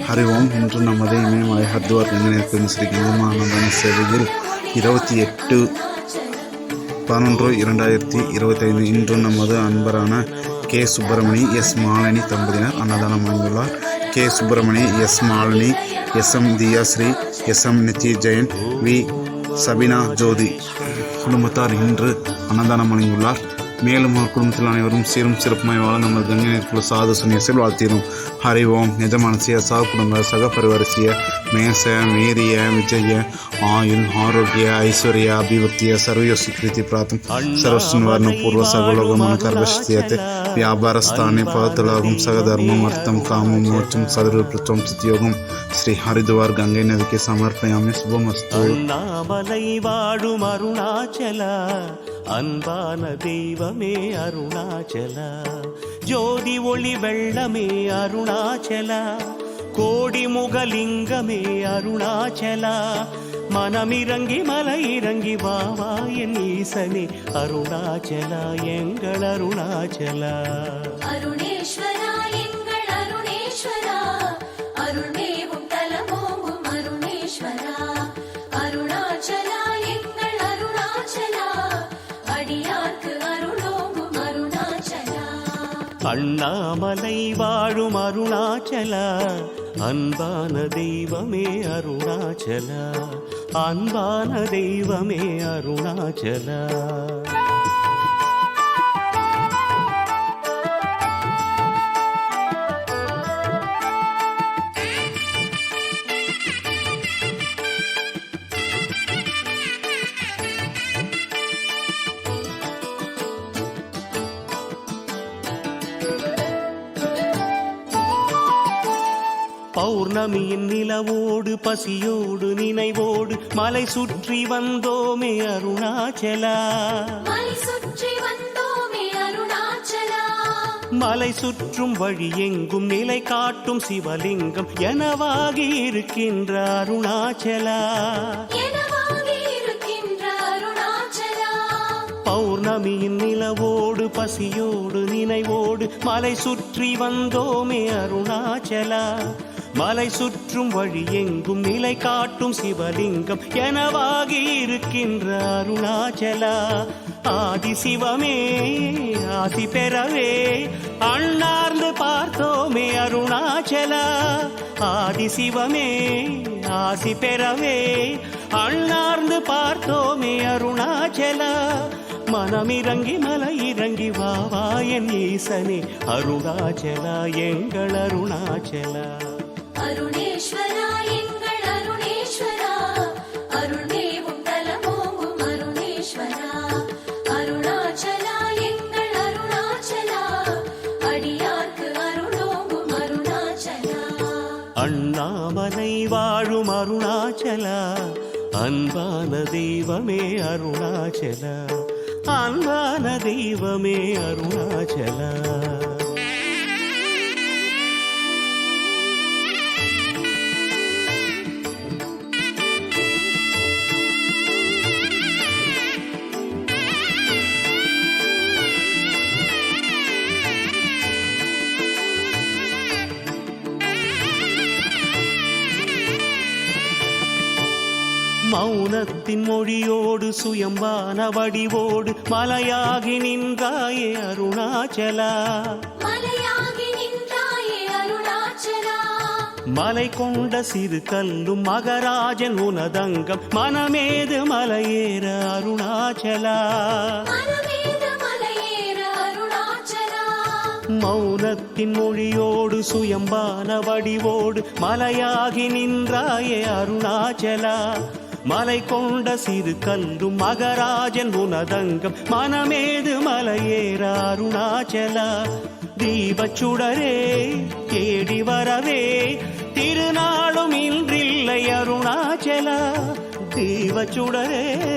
ஹரி ஓம் இன்று நமது இமயமலை ஹர்துவார் கங்கனேற்கும் ஸ்ரீ கங்கமானந்தன் சேவையில் இருபத்தி எட்டு பதினொன்று இரண்டாயிரத்தி இருபத்தைந்து இன்று நமது அன்பரான கே சுப்பிரமணி எஸ் மாலினி தம்பதியினர் அன்னதானம் வழங்கியுள்ளார் K Subramani S Malini S M Thiyashree S M Nithya Jayan V Sabina ஜோதி குடும்பத்தார் இன்று அன்னதானம் வழங்கியுள்ளார். மேலும் ஒரு குடும்பத்தில் அனைவரும் சீரும் சிறப்புமாய் வாழ நமது கங்கைநீர் குழு சாது சுனிய செல்வாழ்த்திடும் ஹரிவோம் நிஜமானசிய சக குடும்ப சக பரிவரிசிய மேச மேரிய விஜய ஆயுள் ஆரோக்கிய ஐஸ்வர்ய அபிவிருத்திய சர்வயோசி கிருத்தி பிரார்த்தம் சர்வசின் வர்ண பூர்வ சகலோகமான கர்வசியத்தை വ്യാപാരസ്ഥാനെ പദത്തിളാകും സഹധർമ്മം അർത്ഥം കാമം മോക്ഷം സദൃപ്രത്വം സത്യോഗം ശ്രീ ഹരിദ്വാർ ഗംഗൈ നദിക്ക് സമർപ്പയാമി ശുഭമസ്തു അണ്ണാമലൈ വാഴും അരുണാചല அன்பான தெய்வமே அருணாச்சலா ஜோதி ஒளி வெள்ளமே அருணாச்சலா கோடி முகலிங்கமே அருணாச்சலா. மனமிறங்கி மலை இறங்கி வா வா என் ஈசனே. அருணாச்சலா எங்கள் அருணாச்சலா. அருணேஸ்வரா எங்கள் அருணேஸ்வரா. அருள்மேவும் தலமோங்கும் அருணேஸ்வரா. அருணாச்சலா எங்கள் அருணாச்சலா. அடியார்க்கு அருளோங்கும் அருணாச்சலா. அண்ணாமலை வாழும் அருணாச்சலா. அன்பான தெய்வமே அருணாச்சலா. அன்பான தெய்வமே அருணாச்சலா. பௌர்ணமியின் நிலவோடு பசியோடு நினைவோடு மலை சுற்றி வந்தோமே அருணாச்சலா. மலை சுற்றும் வழி எங்கும் நிலை காட்டும் சிவலிங்கம் எனவாகி இருக்கின்ற அருணாச்சலா. பௌர்ணமியின் நிலவோடு பசியோடு நினைவோடு மலை சுற்றி வந்தோமே அருணாச்சலா. மலை சுற்றும் வழி எங்கும் நிலை காட்டும் சிவலிங்கம் எனவாகி இருக்கின்ற அருணாச்சலா. ஆதி சிவமே ஆதி பெறவே அண்ணார்ந்து பார்த்தோமே அருணாச்சலா. ஆதி சிவமே ஆசி பெறவே அண்ணார்ந்து பார்த்தோமே அருணாச்சலா. மனமிறங்கி மலை இறங்கி வாவா என் ஈசனே அருணாச்சலா எங்கள் அருணாச்சலா. அண்ணாமலை வாழும் அருணாச்சலா. அன்பான தெய்வமே அருணாச்சலா. அன்பான தெய்வமே அருணாச்சலா. மௌனத்தின் மொழியோடு சுயம்பான வடிவோடு மலையாகி நின்றாயே அருணாச்சலா. மலை கொண்ட சிறு கல்லும் மகராஜன் உனதங்கம் மனமேத மலையேற அருணாச்சலா. மௌனத்தின் மொழியோடு சுயம்பான வடிவோடு மலையாகி நின்றாயே அருணாச்சலா. மலை கொண்ட சிறு கன்றும் மகராஜன் உனதங்கம். மனமேது மலையேற அருணாச்சலா தீபச்சுடரே தேடி வரவே. திருநாளும் இன்றில்லை அருணாச்சலா தீபச்சுடரே.